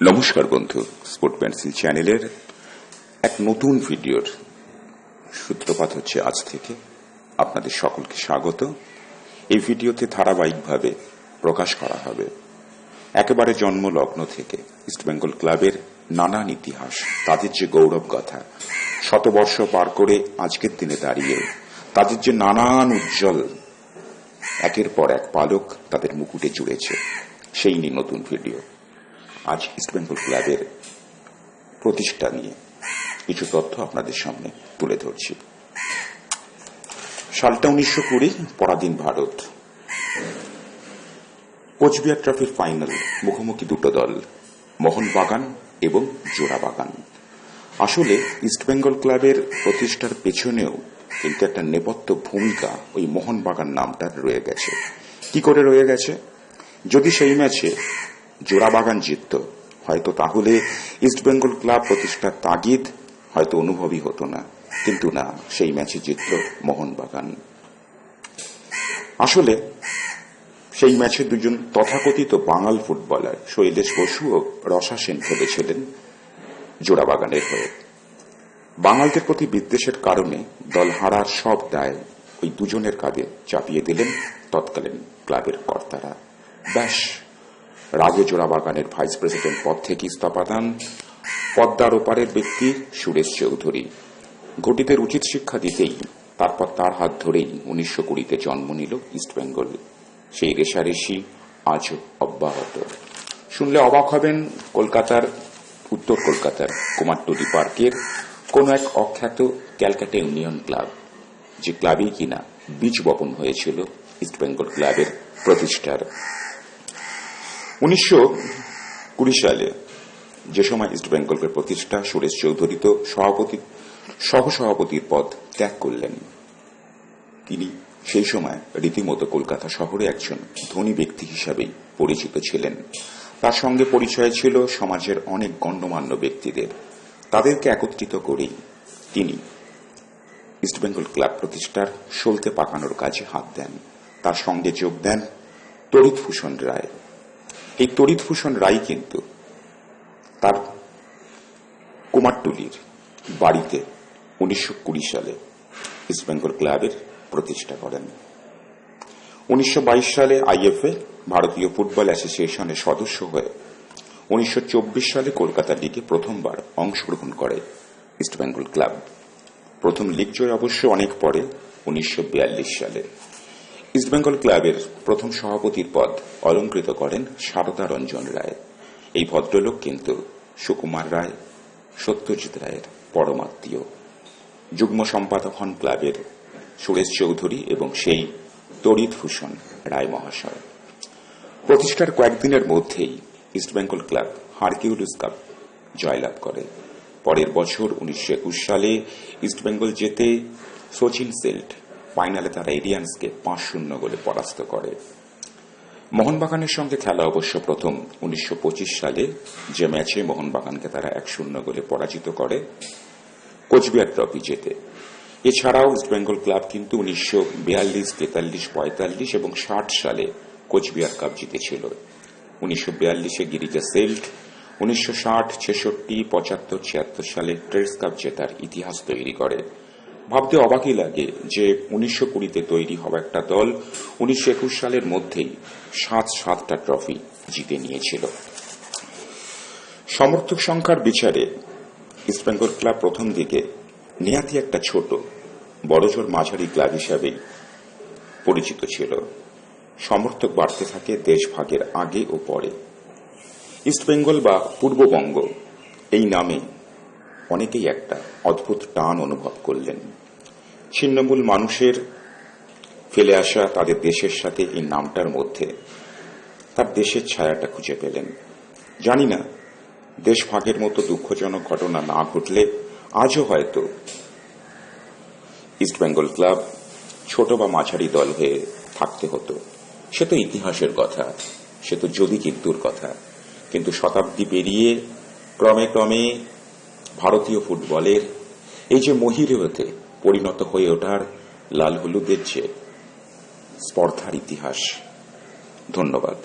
নমস্কার বন্ধু, sport pencil চ্যানেলের এক নতুন ভিডিওর সূত্রপাত হচ্ছে আজ থেকে। আপনাদের সকলকে স্বাগত। এই ভিডিওতে ধারাবাহিকভাবে প্রকাশ করা হবে একেবারে জন্মলগ্ন থেকে ইস্টবেঙ্গল ক্লাবের নানান ইতিহাস, তাদের যে গৌরব কথা, শতবর্ষ পার করে আজকের দিনে দাঁড়িয়ে, তাদের যে নানান উজ্জ্বল, একের পর এক পালক তাদের মুকুটে জুড়েছে। সেই নিয়ে নতুন ভিডিও। আজ ইস্টবেঙ্গল ক্লাবের প্রতিষ্ঠা নিয়ে কিছু তথ্য আপনাদের সামনে তুলে ধরছি। সালটা উনিশশো কুড়ি, পরাধীন ভারত। কোচবিহার ট্রফির ফাইনাল, মুখোমুখি দুটো দল, মোহনবাগান এবং জোড়াবাগান। আসলে ইস্টবেঙ্গল ক্লাবের প্রতিষ্ঠার পেছনেও কিন্তু একটা নেপথ্য ভূমিকা ওই মোহনবাগান নামটার রয়ে গেছে। কি করে রয়ে গেছে? যদি সেই ম্যাচে জোড়াবাগান জিতত। হয়তো তাহলে ইস্টবেঙ্গল ক্লাব প্রতিষ্ঠার তাগিদ হয়তো অনুভবই হতো না। কিন্তু না, সেই ম্যাচে জিতল মোহনবাগান। আসলে সেই ম্যাচে দুজন তথাকথিত বাঙাল ফুটবলার শৈলেশ বসু ও রসা সেন খেলেছিলেন জোড়াবাগানের হয়ে। বাঙালদের প্রতি বিদ্বেষের কারণে দল হারার সব দায় ওই দুজনের কাঁধে চাপিয়ে দিলেন তৎকালীন ক্লাবের কর্তারা। ব্যাস রাগে জোড়াবাগানের ভাইস প্রেসিডেন্ট পদ থেকে ইস্তফা দেন পদ্মার ওপারের ব্যক্তি সুরেশ চৌধুরী। ঘটিতের উচিত শিক্ষা দিতেই তারপর তার হাত ধরেই উনিশশো কুড়িতে জন্ম নিল ইস্টবেঙ্গল সেই রেশারেশি আজও অব্যাহত। শুনলে অবাক হবেন কলকাতার, উত্তর কলকাতার কুমারটুলি পার্কের কোন এক অখ্যাত ক্যালকাটা ইউনিয়ন ক্লাব, যে ক্লাবেই কিনা বীজ বপন হয়েছিল ইস্টবেঙ্গল ক্লাবের প্রতিষ্ঠার। উনিশশো কুড়ি সালে যে সময় ইস্ট ইস্টবেঙ্গলের প্রতিষ্ঠা, সুরেশ চৌধুরী তো সভাপতি, সহসভাপতির পদ ত্যাগ করলেন। তিনি সেই সময় রীতিমতো কলকাতা শহরে একজন ধনী ব্যক্তি হিসাবেই পরিচিত ছিলেন। তার সঙ্গে পরিচয় ছিল সমাজের অনেক গণ্যমান্য ব্যক্তিদের। তাদেরকে একত্রিত করেই তিনি ইস্টবেঙ্গল ক্লাব প্রতিষ্ঠার সলতে পাকানোর কাজে হাত দেন। তার সঙ্গে যোগ দেন তড়িৎভূষণ রায়। এই তড়িৎভূষণ রায় কিন্তু তার কুমারটুলির বাড়িতে উনিশশো কুড়ি সালে ইস্টবেঙ্গল ক্লাবের প্রতিষ্ঠা করেন। উনিশশো বাইশ সালে আইএফএ, ভারতীয় ফুটবল অ্যাসোসিয়েশনের সদস্য হয়ে উনিশশো চব্বিশ সালে কলকাতা লিগে প্রথমবার অংশগ্রহণ করে ইস্টবেঙ্গল ক্লাব। প্রথম লিগ জয় অবশ্য অনেক পরে, উনিশশো বিয়াল্লিশ সালে। ইস্টবেঙ্গল ক্লাবের প্রথম সভাপতির পদ অলঙ্কৃত করেন সারদা রঞ্জন রায়। এই ভদ্রলোক কিন্তু সুকুমার রায়, সত্যজিৎ রায়ের পরমাত্মীয় যুগ্ম সম্পাদক হন ক্লাবের সুরেশ চৌধুরী এবং সেই তড়িৎভূষণ রায় মহাশয়। প্রতিষ্ঠার কয়েকদিনের মধ্যেই ইস্টবেঙ্গল ক্লাব হারকিউলিস কাপ জয়লাভ করে। পরের বছর উনিশশো একুশ সালে ইস্টবেঙ্গল জেতে সচিন সেল্ট ফাইনালে তারা এরিয়ান্সকে পাঁচ শূন্য গোলে পরাস্ত করে। মোহনবাগানের সঙ্গে খেলা অবশ্য প্রথম। উনিশশো পঁচিশ সালে যে ম্যাচে মোহনবাগানকে তারা এক শূন্য গোলে পরাজিত করে, কোচবিহার ট্রফি জেতে। এছাড়াও ইস্টবেঙ্গল ক্লাব কিন্তু উনিশশো বিয়াল্লিশ, তেতাল্লিশ, পঁয়তাল্লিশ এবং ষাট সালে কোচবিহার কাপ জিতেছিল। উনিশশো বিয়াল্লিশে গিরিজা সেল্ট, উনিশশো ষাট, ছেষট্টি, পঁচাত্তর, ছিয়াত্তর সালে ট্রেস কাপ জেতার ইতিহাস তৈরি করে। ভাবতে অবাকই লাগে যে উনিশশো কুড়িতে তৈরি হওয়া একটা দল উনিশশো একুশ সালের মধ্যেই সাত সাতটা ট্রফি জিতে নিয়েছিল। সমর্থক সংখ্যার বিচারে ইস্টবেঙ্গল ক্লাব প্রথম দিকে নেহাতি একটা ছোট, বড়জোর মাঝারি ক্লাব হিসাবেই পরিচিত ছিল। সমর্থক বাড়তে থাকে দেশভাগের আগে ও পরে। ইস্টবেঙ্গল বা পূর্ববঙ্গ এই নামে অনেকেই একটা অদ্ভুত টান অনুভব করলেন। ছিন্নমূল মানুষের ফেলে আসা তাদের দেশের সাথে এই নামটার মধ্যে তার দেশের ছায়াটা খুঁজে পেলেন। জানি না, দেশভাগের মতো দুঃখজনক ঘটনা না ঘটলে আজও হয়তো ইস্টবেঙ্গল ক্লাব ছোট বা মাঝারি দল হয়ে থাকতে হতো। সে তো ইতিহাসের কথা, সে তো যদি কিন্তুর কথা। কিন্তু শতাব্দী পেরিয়ে ক্রমে ক্রমে ভারতীয় ফুটবলের এই যে মহিরতে পরিণত হয়ে ওঠার লাল হলুদের যে স্পর্ধার ইতিহাস। ধন্যবাদ।